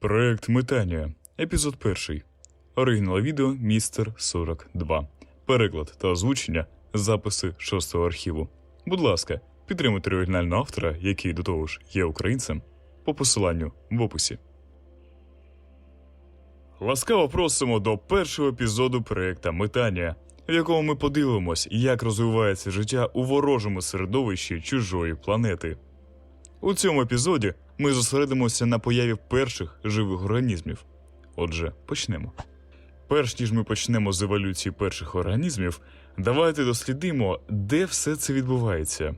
Проект Метання. Епізод перший. Оригінал відео Містер 42. Переклад та озвучення. Записи шостого архіву. Будь ласка, підтримуйте оригінального автора, який до того ж є українцем, по посиланню в описі. Ласкаво просимо до першого епізоду проекта Метання, в якому ми подивимось, як розвивається життя у ворожому середовищі чужої планети. У цьому епізоді ми зосередимося на появі перших живих організмів. Отже, почнемо. Перш ніж ми почнемо з еволюції перших організмів, давайте дослідимо, де все це відбувається.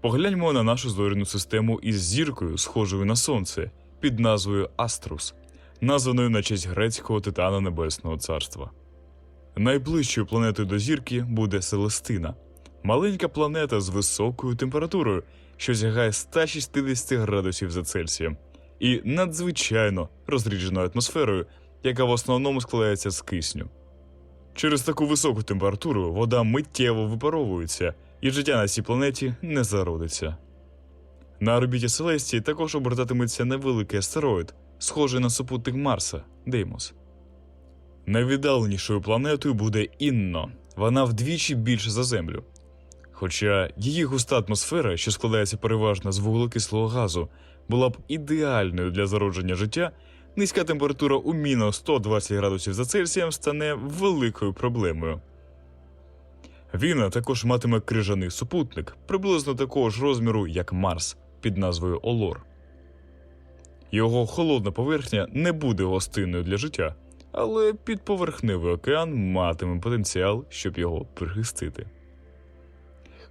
Погляньмо на нашу зоряну систему із зіркою, схожою на сонце, під назвою Аструс, названою на честь грецького титана Небесного царства. Найближчою планетою до зірки буде Селестина, маленька планета з високою температурою, що сягає 160 градусів за Цельсієм, і надзвичайно розрідженою атмосферою, яка в основному складається з кисню. Через таку високу температуру вода миттєво випаровується, і життя на цій планеті не зародиться. На орбіті Селестії також обертатиметься невеликий астероїд, схожий на супутник Марса Деймос. Найвіддаленішою планетою буде Інно, вона вдвічі більша за Землю. Хоча її густа атмосфера, що складається переважно з вуглекислого газу, була б ідеальною для зародження життя, низька температура у мінус 120 градусів за Цельсієм стане великою проблемою. Він також матиме крижаний супутник, приблизно такого ж розміру, як Марс, під назвою Олор. Його холодна поверхня не буде гостинною для життя, але підповерхневий океан матиме потенціал, щоб його прихистити.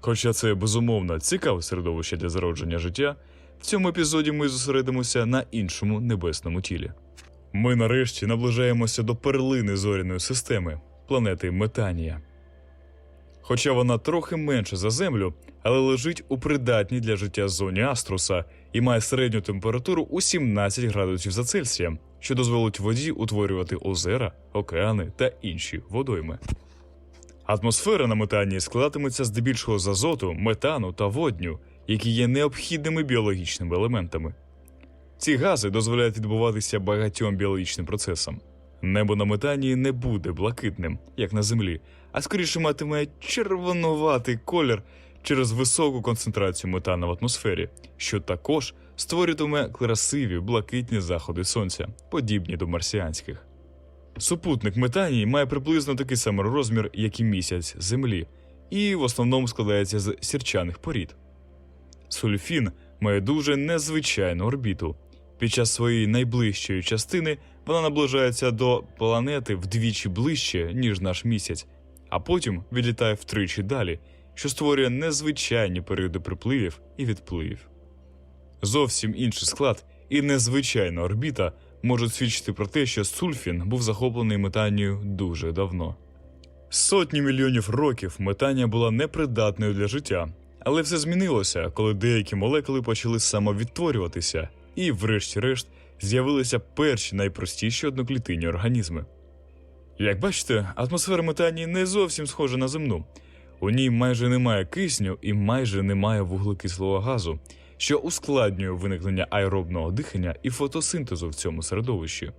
Хоча це безумовно цікаве середовище для зародження життя, в цьому епізоді ми зосередимося на іншому небесному тілі. Ми нарешті наближаємося до перлини зоряної системи планети Метанія. Хоча вона трохи менша за Землю, але лежить у придатній для життя зоні Аструса і має середню температуру у 17 градусів за Цельсієм, що дозволить воді утворювати озера, океани та інші водойми. Атмосфера на метані складатиметься здебільшого з азоту, метану та водню, які є необхідними біологічними елементами. Ці гази дозволяють відбуватися багатьом біологічним процесам. Небо на метані не буде блакитним, як на землі, а скоріше матиме червонуватий колір через високу концентрацію метану в атмосфері, що також створюватиме красиві блакитні заходи сонця, подібні до марсіанських. Супутник Метанії має приблизно такий самий розмір, як і місяць Землі, і в основному складається з сірчаних порід. Сульфін має дуже незвичайну орбіту. Під час своєї найближчої частини вона наближається до планети вдвічі ближче, ніж наш місяць, а потім відлітає втричі далі, що створює незвичайні періоди припливів і відпливів. Зовсім інший склад і незвичайна орбіта можуть свідчити про те, що Сульфін був захоплений метанією дуже давно. Сотні мільйонів років метанія була непридатною для життя, але все змінилося, коли деякі молекули почали самовідтворюватися, і, врешті-решт, з'явилися перші найпростіші одноклітинні організми. Як бачите, атмосфера метанії не зовсім схожа на земну. У ній майже немає кисню і майже немає вуглекислого газу, що ускладнює виникнення аеробного дихання і фотосинтезу в цьому середовищі.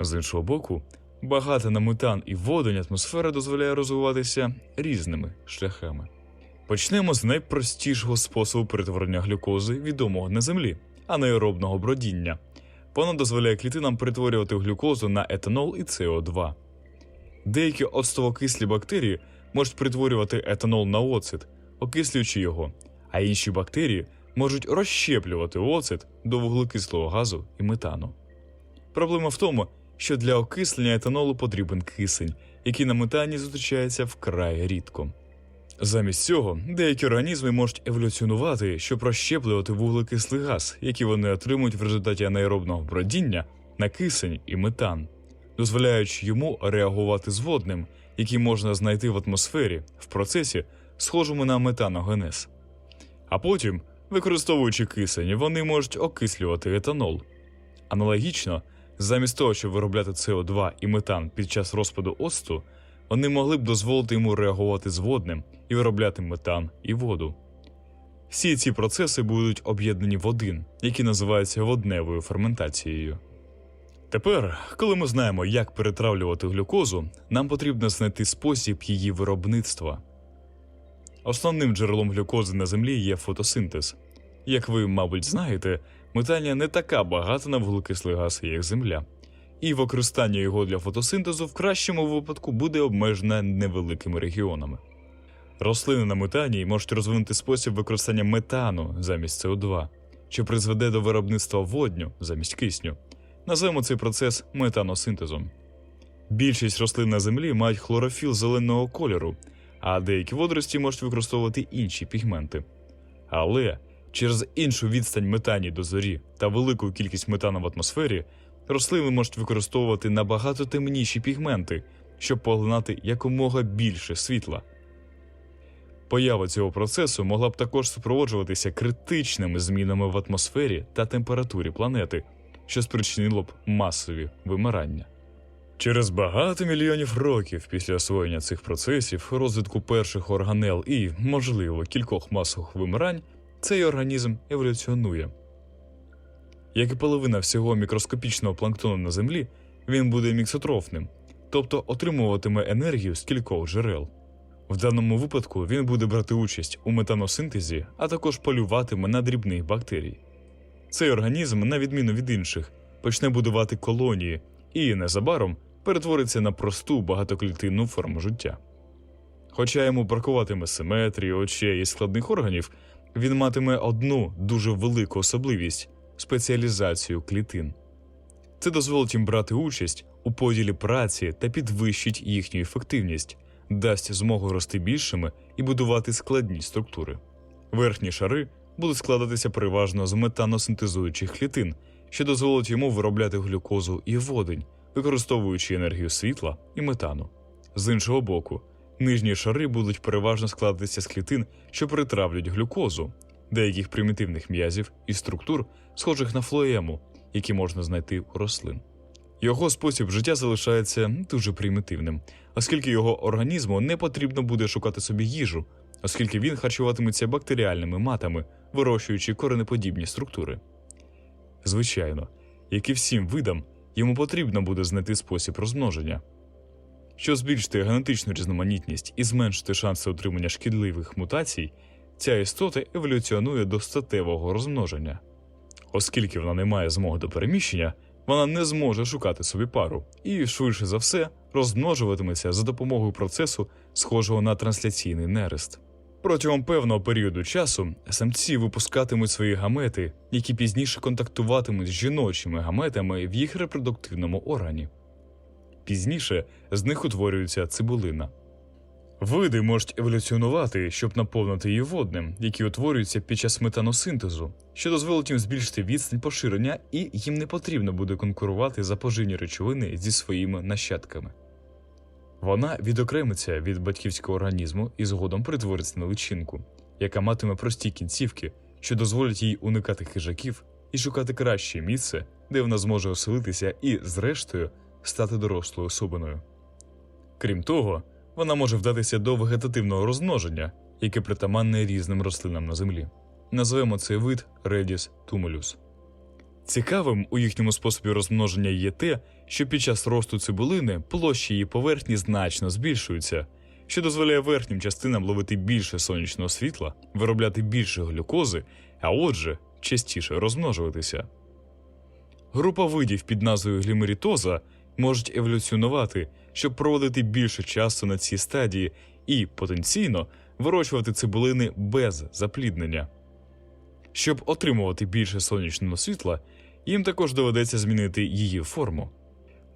З іншого боку, багата на метан і водень атмосфера дозволяє розвиватися різними шляхами. Почнемо з найпростішого способу перетворення глюкози, відомого на землі, анаеробного бродіння. Воно дозволяє клітинам перетворювати глюкозу на етанол і СО2. Деякі оцтовокислі бактерії можуть перетворювати етанол на оцет, окислюючи його, а інші бактерії можуть розщеплювати оцет до вуглекислого газу і метану. Проблема в тому, що для окислення етанолу потрібен кисень, який на метані зустрічається вкрай рідко. Замість цього деякі організми можуть еволюціонувати, щоб розщеплювати вуглекислий газ, який вони отримують в результаті анаеробного бродіння на кисень і метан, дозволяючи йому реагувати з водним, який можна знайти в атмосфері в процесі, схожому на метаногенез. А потім, використовуючи кисень, вони можуть окислювати етанол. Аналогічно, замість того, щоб виробляти СО2 і метан під час розпаду оцту, вони могли б дозволити йому реагувати з водним і виробляти метан і воду. Всі ці процеси будуть об'єднані в один, який називається водневою ферментацією. Тепер, коли ми знаємо, як перетравлювати глюкозу, нам потрібно знайти спосіб її виробництва. Основним джерелом глюкози на землі є фотосинтез. Як ви, мабуть, знаєте, метання не така багата на вуглекислий газ, як земля, і використання його для фотосинтезу в кращому випадку буде обмежене невеликими регіонами. Рослини на метані можуть розвинути спосіб використання метану замість СО2, що призведе до виробництва водню замість кисню. Називаємо цей процес метаносинтезом. Більшість рослин на землі мають хлорофіл зеленого кольору, а деякі водорості можуть використовувати інші пігменти. Але через іншу відстань метані до зорі та велику кількість метану в атмосфері рослини можуть використовувати набагато темніші пігменти, щоб поглинати якомога більше світла. Поява цього процесу могла б також супроводжуватися критичними змінами в атмосфері та температурі планети, що спричинило б масові вимирання. Через багато мільйонів років після освоєння цих процесів, розвитку перших органел і, можливо, кількох масових вимирань, цей організм еволюціонує. Як і половина всього мікроскопічного планктону на Землі, він буде міксотрофним, тобто отримуватиме енергію з кількох джерел. В даному випадку він буде брати участь у метаносинтезі, а також полюватиме на дрібних бактерій. Цей організм, на відміну від інших, почне будувати колонії і незабаром перетвориться на просту багатоклітинну форму життя. Хоча йому бракуватиме симетрії, очей і складних органів, він матиме одну дуже велику особливість спеціалізацію клітин. Це дозволить їм брати участь у поділі праці та підвищить їхню ефективність, дасть змогу рости більшими і будувати складні структури. Верхні шари будуть складатися переважно з метаносинтезуючих клітин, що дозволить йому виробляти глюкозу і водень, використовуючи енергію світла і метану. З іншого боку, нижні шари будуть переважно складатися з клітин, що перетравлюють глюкозу, деяких примітивних м'язів і структур, схожих на флоему, які можна знайти у рослин. Його спосіб життя залишається дуже примітивним, оскільки його організму не потрібно буде шукати собі їжу, оскільки він харчуватиметься бактеріальними матами, вирощуючи коренеподібні структури. Звичайно, як і всім видам, йому потрібно буде знайти спосіб розмноження. Щоб збільшити генетичну різноманітність і зменшити шанси отримання шкідливих мутацій, ця істота еволюціонує до статевого розмноження. Оскільки вона не має змоги до переміщення, вона не зможе шукати собі пару і, швидше за все, розмножуватиметься за допомогою процесу, схожого на трансляційний нерест. Протягом певного періоду часу самці випускатимуть свої гамети, які пізніше контактуватимуть з жіночими гаметами в їх репродуктивному органі. Пізніше з них утворюється цибулина. Види можуть еволюціонувати, щоб наповнити її водним, які утворюються під час метаносинтезу, що дозволить їм збільшити відстань поширення, і їм не потрібно буде конкурувати за поживні речовини зі своїми нащадками. Вона відокремиться від батьківського організму і згодом перетвориться на личинку, яка матиме прості кінцівки, що дозволять їй уникати хижаків і шукати краще місце, де вона зможе оселитися і, зрештою, стати дорослою особиною. Крім того, вона може вдатися до вегетативного розмноження, яке притаманне різним рослинам на землі. Назвемо цей вид Redis tumulus. Цікавим у їхньому способі розмноження є те, що під час росту цибулини площі її поверхні значно збільшуються, що дозволяє верхнім частинам ловити більше сонячного світла, виробляти більше глюкози, а отже, частіше розмножуватися. Група видів під назвою глімерітоза можуть еволюціонувати, щоб проводити більше часу на цій стадії і потенційно вирощувати цибулини без запліднення. Щоб отримувати більше сонячного світла, їм також доведеться змінити її форму.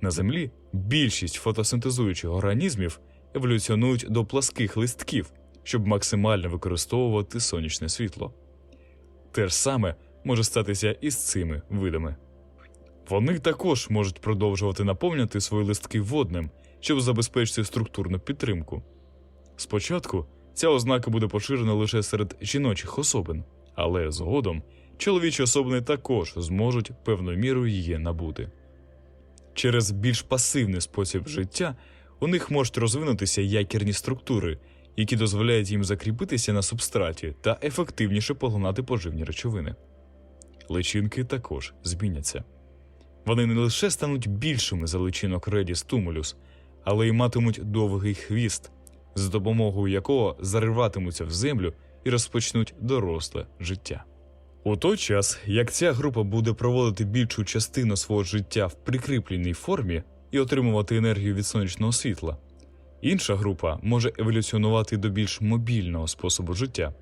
На Землі більшість фотосинтезуючих організмів еволюціонують до пласких листків, щоб максимально використовувати сонячне світло. Те ж саме може статися і з цими видами. Вони також можуть продовжувати наповнювати свої листки водним, щоб забезпечити структурну підтримку. Спочатку ця ознака буде поширена лише серед жіночих особин, але згодом чоловічі особини також зможуть певною мірою її набути. Через більш пасивний спосіб життя у них можуть розвинутися якірні структури, які дозволяють їм закріпитися на субстраті та ефективніше поглинати поживні речовини. Личинки також зміняться. Вони не лише стануть більшими за личинок Redis tumulus, але й матимуть довгий хвіст, за допомогою якого зариватимуться в землю і розпочнуть доросле життя. У той час, як ця група буде проводити більшу частину свого життя в прикріпленій формі і отримувати енергію від сонячного світла, інша група може еволюціонувати до більш мобільного способу життя.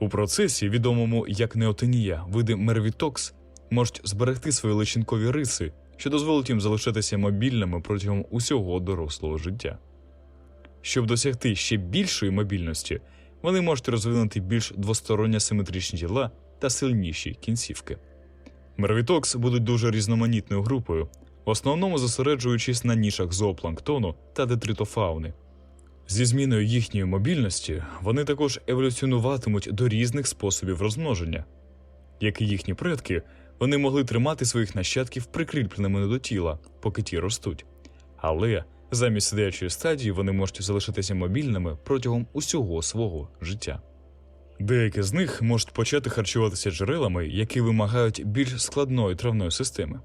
У процесі, відомому як неотенія, види мервітокс можуть зберегти свої личинкові риси, що дозволить їм залишатися мобільними протягом усього дорослого життя. Щоб досягти ще більшої мобільності, вони можуть розвинути більш двосторонньо симетричні тіла та сильніші кінцівки. Мервітокс будуть дуже різноманітною групою, в основному зосереджуючись на нішах зоопланктону та детритофауни. Зі зміною їхньої мобільності вони також еволюціонуватимуть до різних способів розмноження. Як і їхні предки, вони могли тримати своїх нащадків прикріпленими до тіла, поки ті ростуть. Але замість сидячої стадії вони можуть залишитися мобільними протягом усього свого життя. Деякі з них можуть почати харчуватися джерелами, які вимагають більш складної травної системи.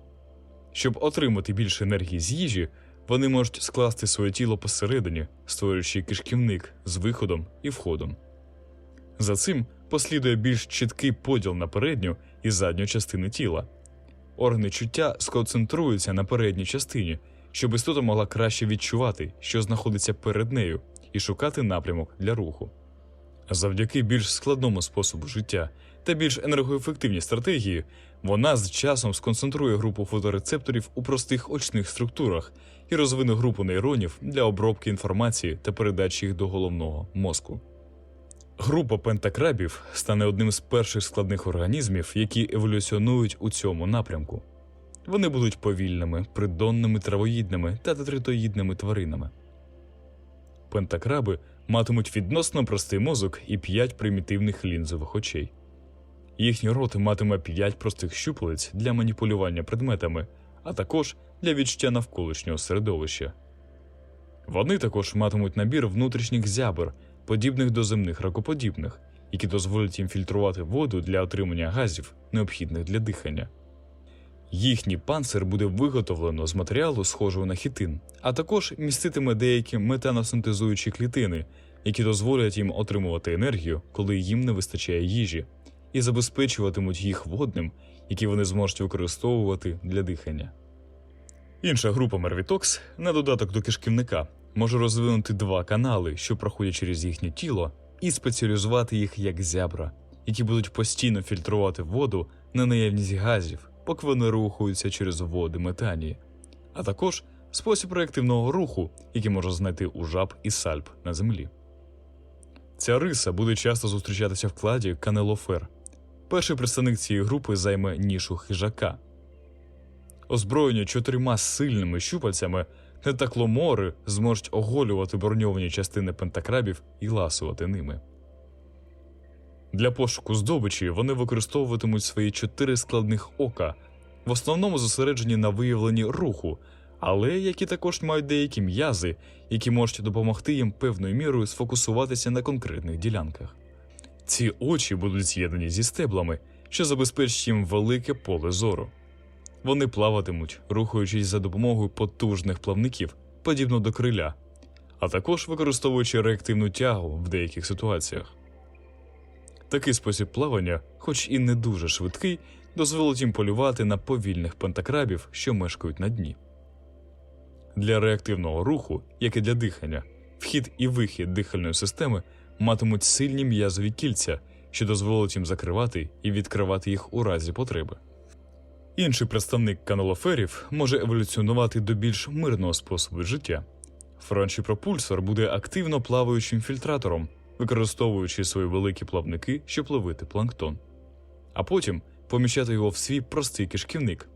Щоб отримати більше енергії з їжі, вони можуть скласти своє тіло посередині, створюючи кишківник з виходом і входом. За цим послідує більш чіткий поділ на передню і задню частини тіла. Органи чуття сконцентруються на передній частині, щоб істота могла краще відчувати, що знаходиться перед нею, і шукати напрямок для руху. Завдяки більш складному способу життя та більш енергоефективній стратегії, вона з часом сконцентрує групу фоторецепторів у простих очних структурах і розвине групу нейронів для обробки інформації та передачі їх до головного мозку. Група пентакрабів стане одним з перших складних організмів, які еволюціонують у цьому напрямку. Вони будуть повільними, придонними травоїдними та тетритоїдними тваринами. Пентакраби матимуть відносно простий мозок і п'ять примітивних лінзових очей. Їхній рот матиме п'ять простих щупалець для маніпулювання предметами, а також для відчуття навколишнього середовища. Вони також матимуть набір внутрішніх зябр, подібних до земних ракоподібних, які дозволять їм фільтрувати воду для отримання газів, необхідних для дихання. Їхній панцир буде виготовлено з матеріалу, схожого на хітин, а також міститиме деякі метаносинтезуючі клітини, які дозволять їм отримувати енергію, коли їм не вистачає їжі, і забезпечуватимуть їх водним, які вони зможуть використовувати для дихання. Інша група Мервітокс, на додаток до кишківника, може розвинути два канали, що проходять через їхнє тіло, і спеціалізувати їх як зябра, які будуть постійно фільтрувати воду на наявність газів, поки вони рухаються через води метанії, а також спосіб реактивного руху, який може знайти у жаб і сальп на землі. Ця риса буде часто зустрічатися в кладі канелофер. Перший представник цієї групи займе нішу хижака. Озброєні чотирма сильними щупальцями, нетакломори зможуть оголювати броньовані частини пентакрабів і ласувати ними. Для пошуку здобичі вони використовуватимуть свої чотири складних ока, в основному зосереджені на виявленні руху, але які також мають деякі м'язи, які можуть допомогти їм певною мірою сфокусуватися на конкретних ділянках. Ці очі будуть з'єднані зі стеблами, що забезпечить їм велике поле зору. Вони плаватимуть, рухаючись за допомогою потужних плавників, подібно до криля, а також використовуючи реактивну тягу в деяких ситуаціях. Такий спосіб плавання, хоч і не дуже швидкий, дозволить їм полювати на повільних пентакрабів, що мешкають на дні. Для реактивного руху, як і для дихання, вхід і вихід дихальної системи матимуть сильні м'язові кільця, що дозволить їм закривати і відкривати їх у разі потреби. Інший представник каналоферів може еволюціонувати до більш мирного способу життя. Франчіпропульсор буде активно плаваючим фільтратором, використовуючи свої великі плавники, щоб ловити планктон, а потім поміщати його в свій простий кишківник.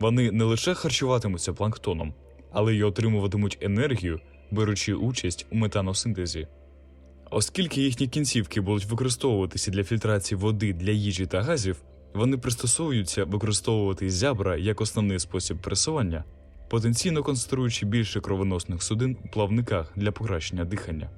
Вони не лише харчуватимуться планктоном, але й отримуватимуть енергію, беручи участь у метаносинтезі. Оскільки їхні кінцівки будуть використовуватися для фільтрації води для їжі та газів, вони пристосовуються використовувати зябра як основний спосіб пресування, потенційно конструюючи більше кровоносних судин у плавниках для покращення дихання.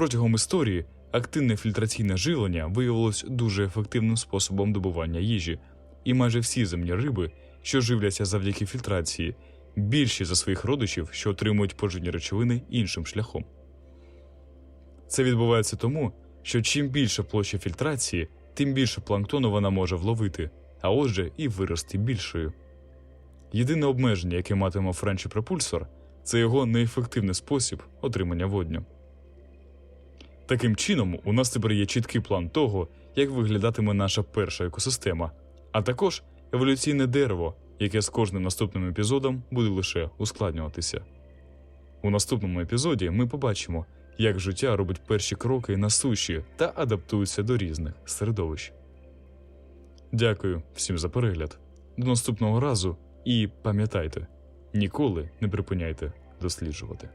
Протягом історії активне фільтраційне живлення виявилось дуже ефективним способом добування їжі, і майже всі земні риби, що живляться завдяки фільтрації, більші за своїх родичів, що отримують поживні речовини іншим шляхом. Це відбувається тому, що чим більша площа фільтрації, тим більше планктону вона може вловити, а отже, і вирости більшою. Єдине обмеження, яке матиме Френчі пропульсор, це його неефективний спосіб отримання водню. Таким чином, у нас тепер є чіткий план того, як виглядатиме наша перша екосистема, а також еволюційне дерево, яке з кожним наступним епізодом буде лише ускладнюватися. У наступному епізоді ми побачимо, як життя робить перші кроки на суші та адаптується до різних середовищ. Дякую всім за перегляд. До наступного разу і пам'ятайте, ніколи не припиняйте досліджувати.